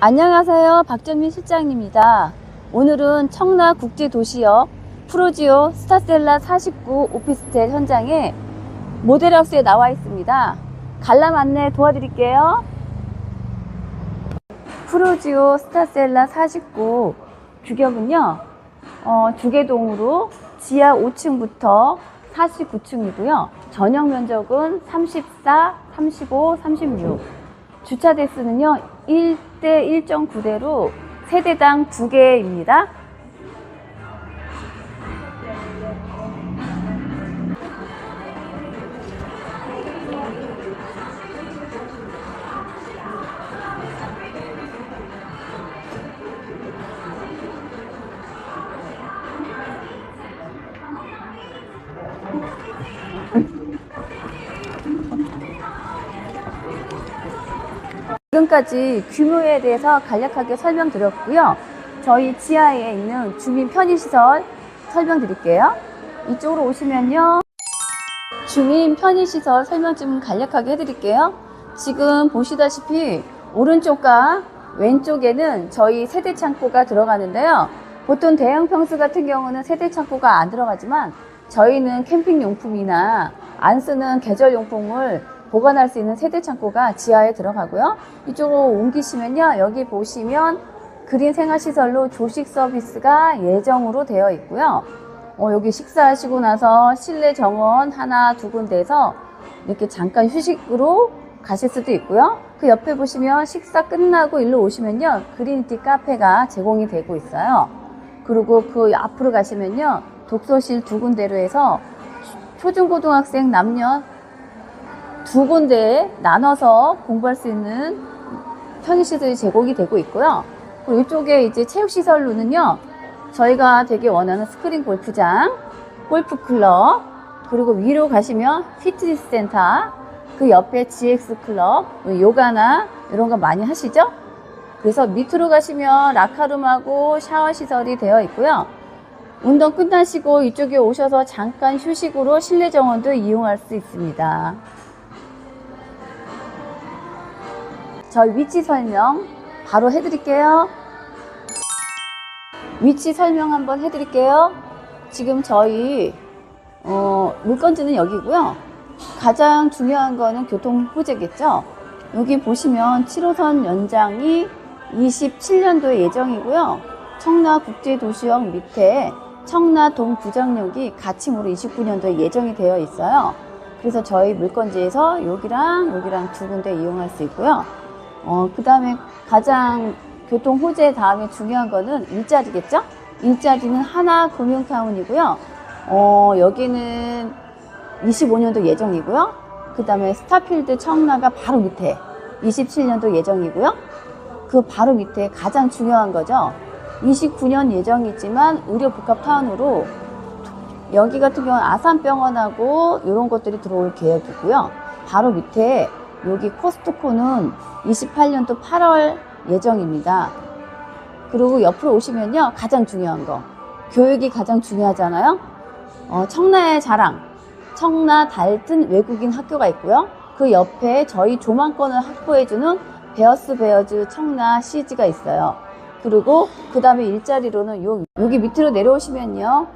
안녕하세요. 박정민 실장입니다. 오늘은 청라 국제도시역 프로지오 스타셀라 49 오피스텔 현장에 모델하우스에 나와 있습니다. 관람 안내 도와드릴게요. 프로지오 스타셀라 49 규격은요, 어, 두개동으로 지하 5층부터 49층이고요. 전용 면적은 34, 35, 36. 주차 대수는요, 1대 1.9대로 세대당 2개입니다. 지금까지 규모에 대해서 간략하게 설명드렸고요. 저희 지하에 있는 주민 편의시설 설명드릴게요. 이쪽으로 오시면요. 주민 편의시설 설명 좀 간략하게 해드릴게요. 지금 보시다시피 오른쪽과 왼쪽에는 저희 세대 창고가 들어가는데요. 보통 대형 평수 같은 경우는 세대 창고가 안 들어가지만 저희는 캠핑 용품이나 안 쓰는 계절 용품을 보관할 수 있는 세대 창고가 지하에 들어가고요. 이쪽으로 옮기시면요. 여기 보시면 그린 생활시설로 조식 서비스가 예정으로 되어 있고요. 어, 여기 식사하시고 나서 실내 정원 하나 두 군데에서 이렇게 잠깐 휴식으로 가실 수도 있고요. 그 옆에 보시면 식사 끝나고 일로 오시면요. 그린티 카페가 제공이 되고 있어요. 그리고 그 앞으로 가시면요. 독서실 두 군데로 해서 초중고등학생 남녀 두 군데에 나눠서 공부할 수 있는 편의시설이 제공이 되고 있고요. 그리고 이쪽에 이제 체육시설로는요, 저희가 되게 원하는 스크린 골프장, 골프클럽, 그리고 위로 가시면 피트니스 센터, 그 옆에 GX 클럽, 요가나 이런 거 많이 하시죠? 그래서 밑으로 가시면 라카룸하고 샤워 시설이 되어 있고요. 운동 끝나시고 이쪽에 오셔서 잠깐 휴식으로 실내 정원도 이용할 수 있습니다. 저희 위치 설명 바로 해드릴게요. 위치 설명 한번 해드릴게요. 지금 저희 어, 물건지는 여기고요. 가장 중요한 거는 교통 호재겠죠. 여기 보시면 7호선 연장이 27년도에 예정이고요. 청라 국제도시역 밑에 청라 동부장역이 가칭으로 29년도에 예정이 되어 있어요. 그래서 저희 물건지에서 여기랑 여기랑 두 군데 이용할 수 있고요. 어, 그 다음에 가장 교통 호재 다음에 중요한 거는 일자리겠죠? 일자리는 하나 금융타운이고요. 어, 여기는 25년도 예정이고요. 그 다음에 스타필드 청라가 바로 밑에 27년도 예정이고요. 그 바로 밑에 가장 중요한 거죠. 29년 예정이지만 의료 복합타운으로 여기 같은 경우는 아산병원하고 이런 것들이 들어올 계획이고요. 바로 밑에 여기 코스트코는 28년도 8월 예정입니다. 그리고 옆으로 오시면요. 가장 중요한 거. 교육이 가장 중요하잖아요. 어, 청라의 자랑. 청라 달튼 외국인 학교가 있고요. 그 옆에 저희 조망권을 확보해주는 베어스 베어즈 청라 CG가 있어요. 그리고 그 다음에 일자리로는 요, 여기 밑으로 내려오시면요.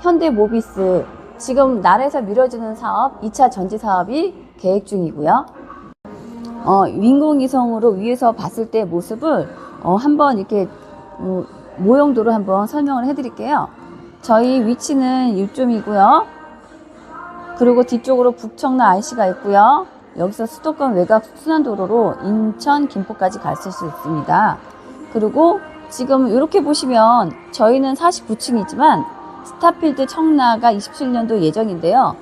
현대 모비스. 지금 날에서 밀어주는 사업, 2차 전지 사업이 계획 중이고요. 어, 인공위성으로 위에서 봤을 때 모습을 어, 한번 이렇게 어, 모형도로 한번 설명을 해드릴게요. 저희 위치는 이쯤이고요. 그리고 뒤쪽으로 북청라 IC가 있고요. 여기서 수도권 외곽 순환도로로 인천, 김포까지 갈 수 있습니다. 그리고 지금 이렇게 보시면 저희는 49층이지만 스타필드 청라가 27년도 예정인데요.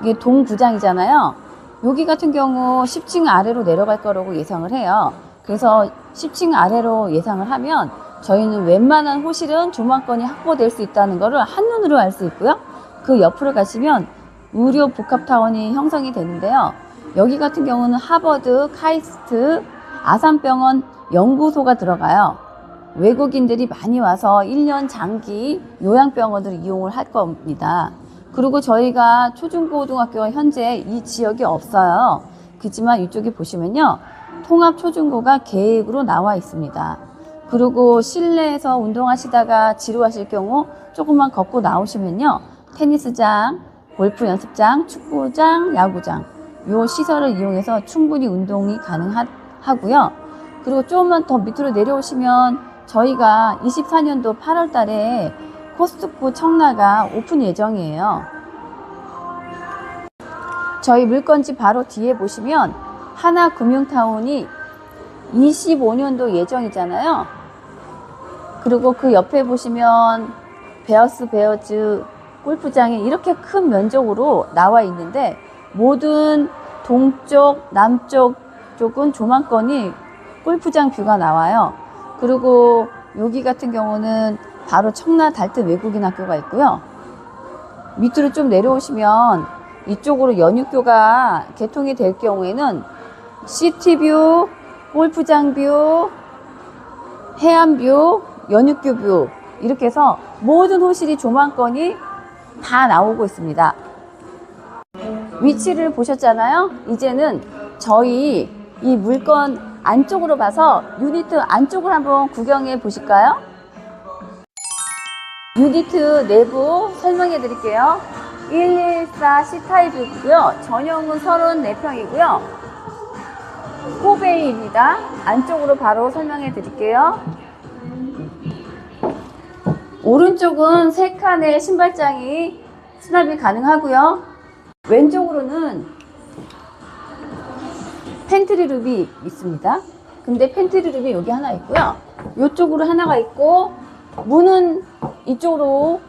이게 동구장이잖아요. 여기 같은 경우 10층 아래로 내려갈 거라고 예상을 해요. 그래서 10층 아래로 예상을 하면 저희는 웬만한 호실은 조망권이 확보될 수 있다는 것을 한눈으로 알 수 있고요. 그 옆으로 가시면 의료 복합타운이 형성이 되는데요. 여기 같은 경우는 하버드, 카이스트, 아산병원 연구소가 들어가요. 외국인들이 많이 와서 1년 장기 요양병원을 이용을 할 겁니다. 그리고 저희가 초중고등학교가 현재 이 지역에 없어요. 그지만 이쪽에 보시면요. 통합 초중고가 계획으로 나와 있습니다. 그리고 실내에서 운동하시다가 지루하실 경우 조금만 걷고 나오시면요. 테니스장, 골프 연습장, 축구장, 야구장 요 시설을 이용해서 충분히 운동이 가능하고요. 그리고 조금만 더 밑으로 내려오시면 저희가 24년도 8월 달에 코스트코 청라가 오픈 예정이에요. 저희 물건지 바로 뒤에 보시면 하나금융타운이 25년도 예정이잖아요. 그리고 그 옆에 보시면 베어스 베어즈 골프장이 이렇게 큰 면적으로 나와 있는데 모든 동쪽, 남쪽 쪽은 조망권이 골프장 뷰가 나와요. 그리고 여기 같은 경우는 바로 청라 달트 외국인 학교가 있고요. 밑으로 좀 내려오시면 이쪽으로 연육교가 개통이 될 경우에는 시티뷰, 골프장 뷰, 해안 뷰, 연육교 뷰 이렇게 해서 모든 호실이 조망권이 다 나오고 있습니다. 위치를 보셨잖아요. 이제는 저희 이 물건 안쪽으로 봐서 유니트 안쪽을 한번 구경해 보실까요? 유니트 내부 설명해 드릴게요. 114 C타입이고요. 전용은 34평이고요. 포베이입니다. 안쪽으로 바로 설명해 드릴게요. 오른쪽은 3칸의 신발장이 수납이 가능하고요. 왼쪽으로는 팬트리 룸이 있습니다. 근데 팬트리 룸이 여기 하나 있고요. 이쪽으로 하나가 있고 문은 이쪽으로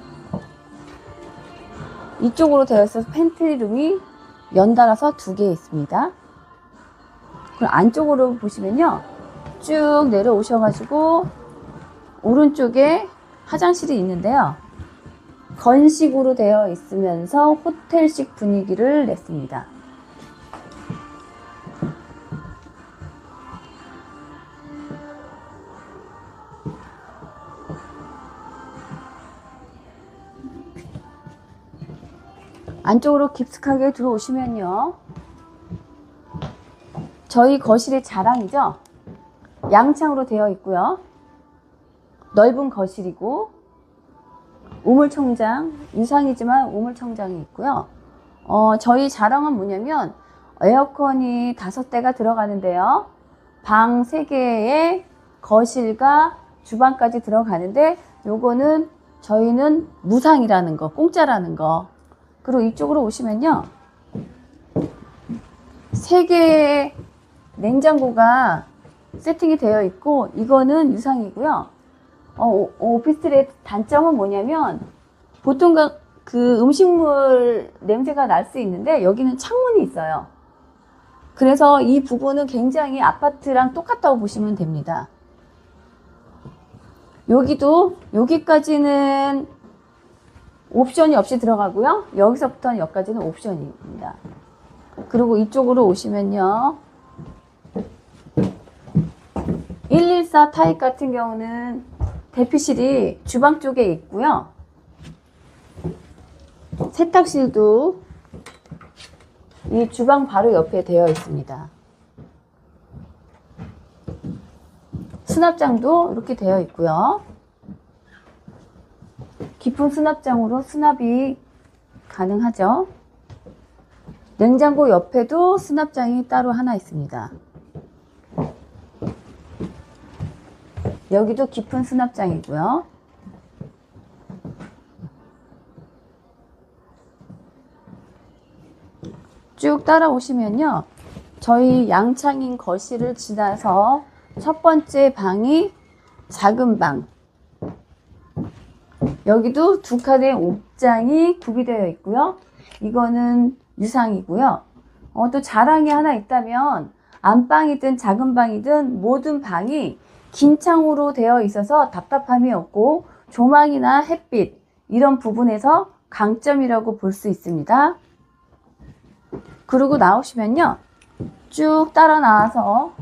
이쪽으로 되어 있어서 팬트리 룸이 연달아서 두 개 있습니다. 그럼 안쪽으로 보시면요. 쭉 내려오셔가지고 오른쪽에 화장실이 있는데요. 건식으로 되어 있으면서 호텔식 분위기를 냈습니다. 안쪽으로 깊숙하게 들어오시면요. 저희 거실의 자랑이죠. 양창으로 되어 있고요. 넓은 거실이고 우물청장 유상이지만 우물청장이 있고요. 어, 저희 자랑은 뭐냐면 에어컨이 다섯 대가 들어가는데요. 방 세 개에 거실과 주방까지 들어가는데 요거는 저희는 무상이라는 거, 공짜라는 거. 그리고 이쪽으로 오시면요. 세 개의 냉장고가 세팅이 되어 있고 이거는 유상이고요. 어, 오- 오피스텔의 단점은 뭐냐면 보통 그- 그 음식물 냄새가 날 수 있는데 여기는 창문이 있어요. 그래서 이 부분은 굉장히 아파트랑 똑같다고 보시면 됩니다. 여기도 여기까지는 옵션이 없이 들어가고요. 여기서부터는 여기까지는 옵션입니다. 그리고 이쪽으로 오시면요. 114 타입 같은 경우는 대피실이 주방 쪽에 있고요. 세탁실도 이 주방 바로 옆에 되어 있습니다. 수납장도 이렇게 되어 있고요. 깊은 수납장으로 수납이 가능하죠. 냉장고 옆에도 수납장이 따로 하나 있습니다. 여기도 깊은 수납장이고요. 쭉 따라오시면요. 저희 양창인 거실을 지나서 첫 번째 방이 작은 방. 여기도 두 칸의 옥장이 구비되어 있고요. 이거는 유상이고요. 어, 또 자랑이 하나 있다면 안방이든 작은 방이든 모든 방이 긴 창으로 되어 있어서 답답함이 없고 조망이나 햇빛 이런 부분에서 강점이라고 볼 수 있습니다. 그리고 나오시면요. 쭉 따라 나와서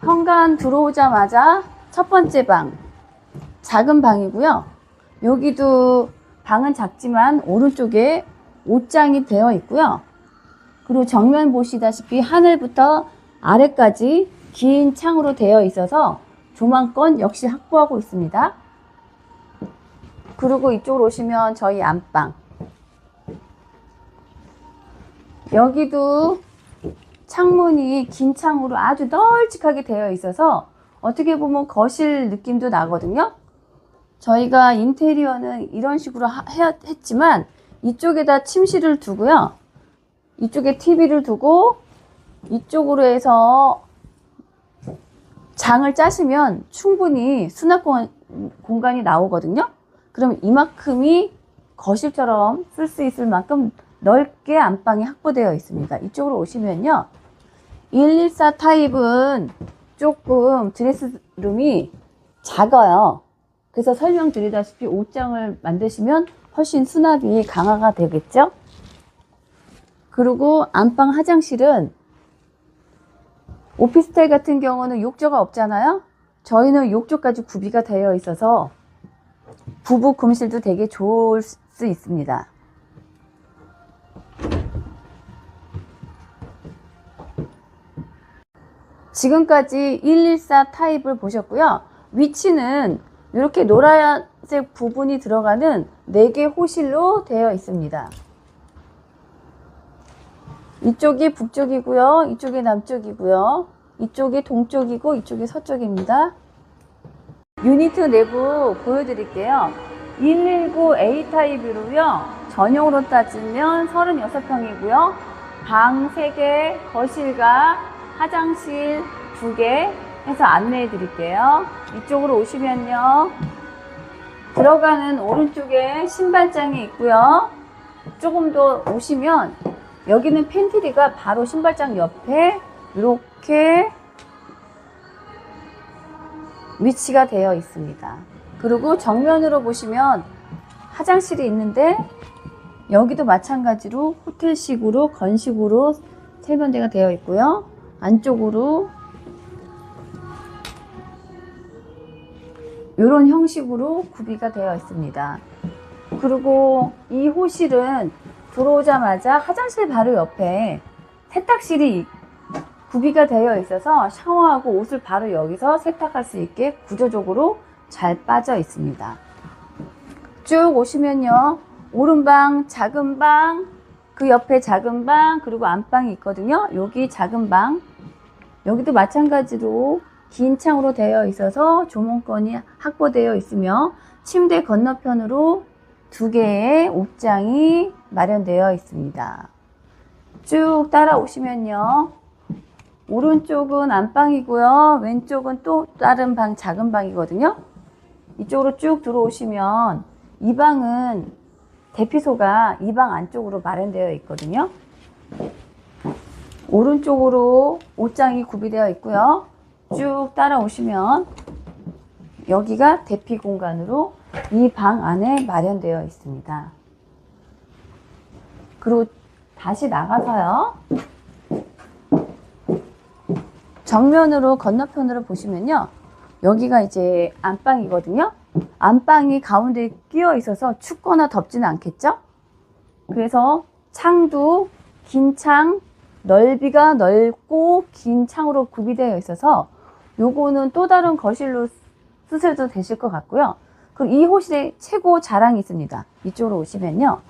현관 들어오자마자 첫 번째 방 작은 방이고요. 여기도 방은 작지만 오른쪽에 옷장이 되어 있고요. 그리고 정면 보시다시피 하늘부터 아래까지 긴 창으로 되어 있어서 조망권 역시 확보하고 있습니다. 그리고 이쪽으로 오시면 저희 안방. 여기도 창문이 긴 창으로 아주 널찍하게 되어 있어서 어떻게 보면 거실 느낌도 나거든요. 저희가 인테리어는 이런 식으로 하- 해- 했지만 이쪽에다 침실을 두고요. 이쪽에 TV를 두고 이쪽으로 해서 장을 짜시면 충분히 수납 공- 공간이 나오거든요. 그럼 이만큼이 거실처럼 쓸 수 있을 만큼 넓게 안방이 확보되어 있습니다. 이쪽으로 오시면요. 114 타입은 조금 드레스룸이 작아요. 그래서 설명 드리다시피 옷장을 만드시면 훨씬 수납이 강화가 되겠죠? 그리고 안방 화장실은 오피스텔 같은 경우는 욕조가 없잖아요? 저희는 욕조까지 구비가 되어 있어서 부부 금실도 되게 좋을 수 있습니다. 지금까지 114 타입을 보셨고요. 위치는 이렇게 노란색 부분이 들어가는 4개 호실로 되어 있습니다. 이쪽이 북쪽이고요. 이쪽이 남쪽이고요. 이쪽이 동쪽이고 이쪽이 서쪽입니다. 유니트 내부 보여드릴게요. 119A 타입이로요. 전용으로 따지면 36평이고요. 방 3개, 거실과 화장실 2개 해서 안내해 드릴게요. 이쪽으로 오시면요. 들어가는 오른쪽에 신발장이 있고요. 조금 더 오시면 여기는 팬트리가 바로 신발장 옆에 이렇게 위치가 되어 있습니다. 그리고 정면으로 보시면 화장실이 있는데 여기도 마찬가지로 호텔식으로 건식으로 세면대가 되어 있고요. 안쪽으로 이런 형식으로 구비가 되어 있습니다. 그리고 이 호실은 들어오자마자 화장실 바로 옆에 세탁실이 구비가 되어 있어서 샤워하고 옷을 바로 여기서 세탁할 수 있게 구조적으로 잘 빠져 있습니다. 쭉 오시면요. 오른방, 작은 방, 그 옆에 작은 방, 그리고 안방이 있거든요. 여기 작은 방. 여기도 마찬가지로 긴 창으로 되어 있어서 조문권이 확보되어 있으며 침대 건너편으로 두 개의 옷장이 마련되어 있습니다. 쭉 따라오시면요. 오른쪽은 안방이고요. 왼쪽은 또 다른 방, 작은 방이거든요. 이쪽으로 쭉 들어오시면 이 방은 대피소가 이 방 안쪽으로 마련되어 있거든요. 오른쪽으로 옷장이 구비되어 있고요. 쭉 따라오시면 여기가 대피 공간으로 이 방 안에 마련되어 있습니다. 그리고 다시 나가서요. 정면으로 건너편으로 보시면요. 여기가 이제 안방이거든요. 안방이 가운데 끼어 있어서 춥거나 덥지는 않겠죠? 그래서 창도 긴 창, 넓이가 넓고 긴 창으로 구비되어 있어서 요거는 또 다른 거실로 쓰셔도 되실 것 같고요. 그리고 이 호실의 최고 자랑이 있습니다. 이쪽으로 오시면요.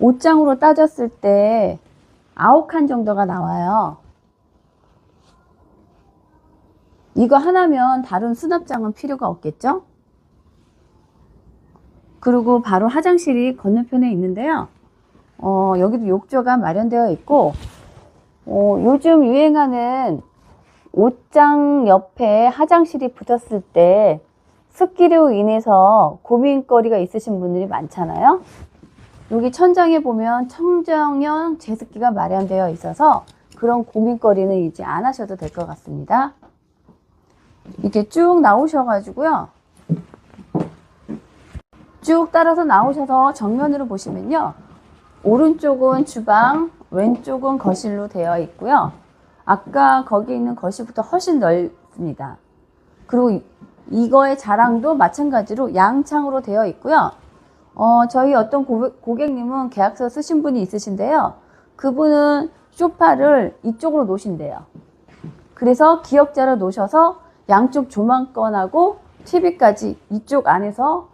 옷장으로 따졌을 때 아홉 칸 정도가 나와요. 이거 하나면 다른 수납장은 필요가 없겠죠? 그리고 바로 화장실이 건너편에 있는데요. 어, 여기도 욕조가 마련되어 있고, 어, 요즘 유행하는 옷장 옆에 화장실이 붙었을 때 습기로 인해서 고민거리가 있으신 분들이 많잖아요. 여기 천장에 보면 청정형 제습기가 마련되어 있어서 그런 고민거리는 이제 안 하셔도 될 것 같습니다. 이렇게 쭉 나오셔가지고요. 쭉 따라서 나오셔서 정면으로 보시면요. 오른쪽은 주방, 왼쪽은 거실로 되어 있고요. 아까 거기 있는 거실부터 훨씬 넓습니다. 그리고 이- 이거의 자랑도 마찬가지로 양창으로 되어 있고요. 어, 저희 어떤 고객, 고객님은 계약서 쓰신 분이 있으신데요. 그분은 소파를 이쪽으로 놓으신대요. 그래서 기역자로 놓으셔서 양쪽 조망권하고 TV까지 이쪽 안에서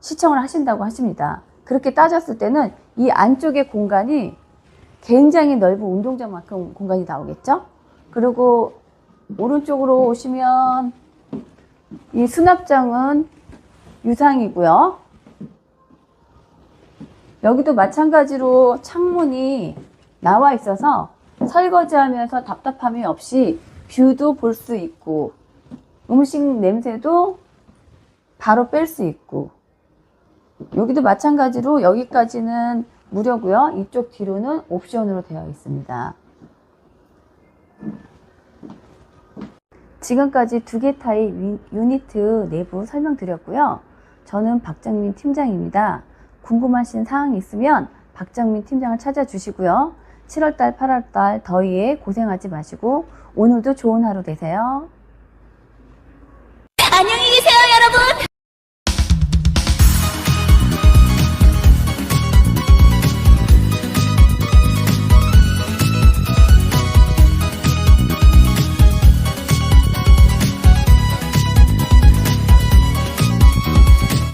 시청을 하신다고 하십니다. 그렇게 따졌을 때는 이 안쪽의 공간이 굉장히 넓은 운동장만큼 공간이 나오겠죠? 그리고 오른쪽으로 오시면 이 수납장은 유상이고요. 여기도 마찬가지로 창문이 나와 있어서 설거지하면서 답답함이 없이 뷰도 볼 수 있고 음식 냄새도 바로 뺄 수 있고 여기도 마찬가지로 여기까지는 무료고요. 이쪽 뒤로는 옵션으로 되어 있습니다. 지금까지 두 개 타입 유- 유니트 내부 설명드렸고요. 저는 박정민 팀장입니다. 궁금하신 사항이 있으면 박정민 팀장을 찾아주시고요. 7월달, 8월달 더위에 고생하지 마시고 오늘도 좋은 하루 되세요. 안녕히 계세요,